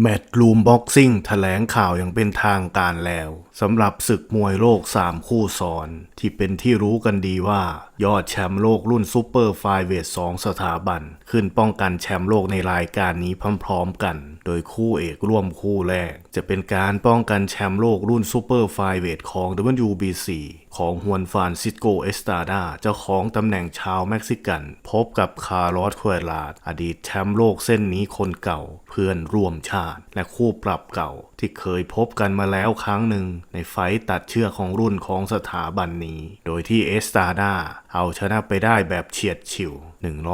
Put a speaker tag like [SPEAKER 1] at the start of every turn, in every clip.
[SPEAKER 1] แมตต์ลูมบ็อกซิ่งแถลงข่าวอย่างเป็นทางการแล้วสำหรับศึกมวยโลก 3 คู่ซ้อน ที่เป็นที่รู้กันดีว่า ยอดแชมป์โลกรุ่นซูเปอร์ไฟเวท2สถาบัน ขึ้นป้องกันแชมป์โลกในรายการนี้พร้อมๆกัน โดยคู่เอกร่วมคู่แรก จะเป็นการป้องกันแชมป์โลกรุ่นซูเปอร์ไฟเวทของ WBC ของฮวนฟานซิสโกเอสตาดาเจ้าของตำแหน่งชาวเม็กซิกัน พบกับคาร์ลอสควลาด อดีตแชมป์โลกเส้นนี้คนเก่า เพื่อนร่วมชาติ และคู่ปรับเก่าที่เคยพบกันมาแล้วครั้งหนึ่ง ในไฟต์ตัดเชือกของรุ่นของสถาบันนี้ โดยที่เอสตาดา เอาชนะไปได้แบบเฉียดฉิว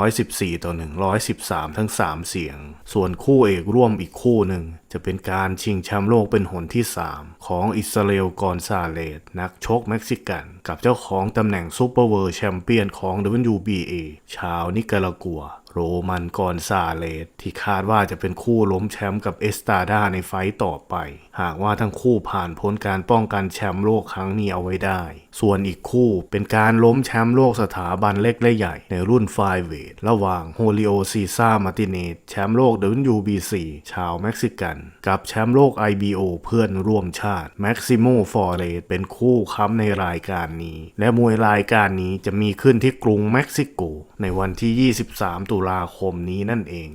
[SPEAKER 1] 114 ต่อ 113 ทั้ง 3 เสียง ส่วนคู่เอกร่วมอีกคู่หนึ่ง จะเป็นการชิงแชมป์โลกเป็นหนที่ 3ของอิสราเอลกอนซาเลสนักชกเม็กซิกัน กับเจ้าของตำแหน่งซูเปอร์เวิร์แชมเปี้ยนของ WBA ชาวนิการากัว โรมันกอนซาเลสที่คาดว่าจะเป็นคู่ล้มแชมป์กับเอสตาดาในไฟต์ต่อไป หากว่าทั้งคู่ผ่านพ้นการป้องกันแชมป์โลกครั้งนี้เอาไว้ได้ ส่วนอีกคู่เป็นการล้มแชมป์โลกสถาบันเล็กและใหญ่ในรุ่นไฟเวทระหว่างโฮลิโอซีซ่ามาติเนตแชมป์โลก WBC ชาวเม็กซิกัน กับแชมป์โลก IBO เพื่อนร่วมชาติแม็กซิโมฟอร์เรสเป็นคู่ค้ำในรายการนี้ และมวยรายการนี้จะมีขึ้นที่กรุงเม็กซิโก ในวันที่ 23 ตุลาคมนี้นั่นเอง